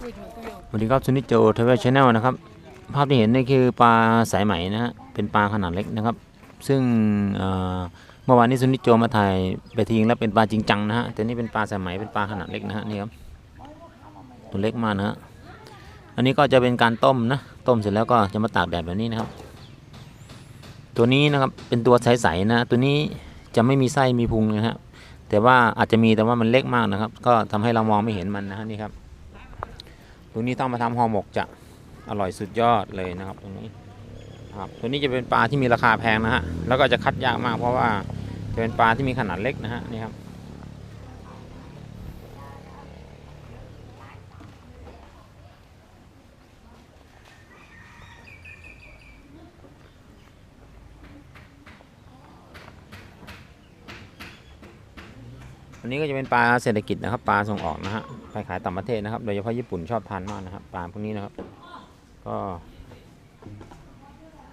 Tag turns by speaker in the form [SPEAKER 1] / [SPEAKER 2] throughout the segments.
[SPEAKER 1] สวัสดีครับซุนิโจทเวชแนลนะครับ ภาพที่เห็นนี่คือปลาสายไหมนะฮะเป็นปลาขนาดเล็กนะครับ ซึ่งเมื่อวานนี้ซุนิโจมาถ่ายไปทิ้งแล้วเป็นปลาจริงจังนะฮะแต่นี่เป็นปลาสายไหมเป็นปลาขนาดเล็กนะฮะนี่ครับตัวเล็กมากนะฮะอันนี้ก็จะเป็นการต้มนะต้มเสร็จแล้วก็จะมาตากแดดแบบนี้นะครับ ตัวนี้นะครับเป็นตัวใสๆนะ ตัวนี้จะไม่มีไส้มีพุงนะฮะแต่ว่าอาจจะมีแต่ว่ามันเล็กมากนะครับ ก็ทำให้เรามองไม่เห็นมันนะฮะนี่ครับ ตรงนี้ต้องมาทำห่อหมกจะอร่อยสุดยอดเลยนะครับ ตรงนี้ครับตัวนี้จะเป็นปลาที่มีราคาแพงนะฮะแล้วก็จะคัดยากมากเพราะว่าจะเป็นปลาที่มีขนาดเล็กนะฮะนี่ครับ อันนี้ก็จะเป็นปลาเศรษฐกิจนะครับ ปลาส่งออกนะฮะไปขายต่างประเทศนะครับ โดยเฉพาะญี่ปุ่นชอบทานมากนะครับ ปลาพวกนี้นะครับ ก็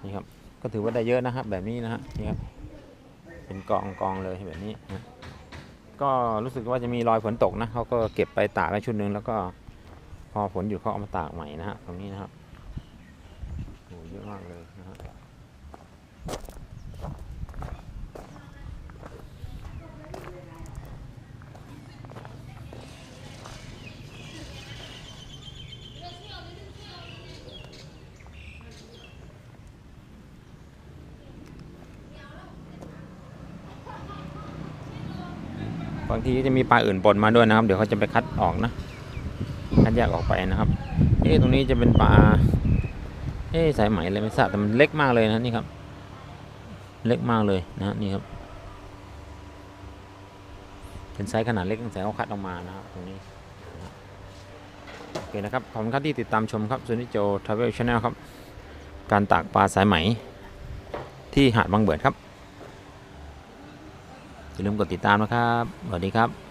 [SPEAKER 1] นี่ครับ ก็ถือว่าได้เยอะนะครับ แบบนี้นะฮะ นี่ครับ เป็นกองกองเลยแบบนี้นะก็รู้สึกว่าจะมีรอยฝนตกนะเขาก็เก็บไปตากไว้ชุดหนึงแล้วก็พอฝนหยุดเขาเอามาตากใหม่นะฮะตรงนี้นะครับโอ้เยอะมากเลยนะฮะ บางทีก็จะมีปลาอื่นปนมาด้วยนะครับ เดี๋ยวเขาจะไปคัดออกนะ คัดแยกออกไปนะครับเอ๊ะตรงนี้จะเป็นปลาเอ๊ะสายไหมเลยไม่ทราบแต่มันเล็กมากเลยนะนี่ครับ เล็กมากเลยนะนี่ครับเป็นไซส์ขนาดเล็กตั้งแต่เขาคัดออกมานะครับตรงนี้โอเคนะครับขอบคุณครับที่ติดตามชมครับซูนิโจทราเวลชาแนลครับ การตากปลาสายไหมที่หาดบางเบิดครับ อย่าลืมกดติดตามนะครับ สวัสดีครับ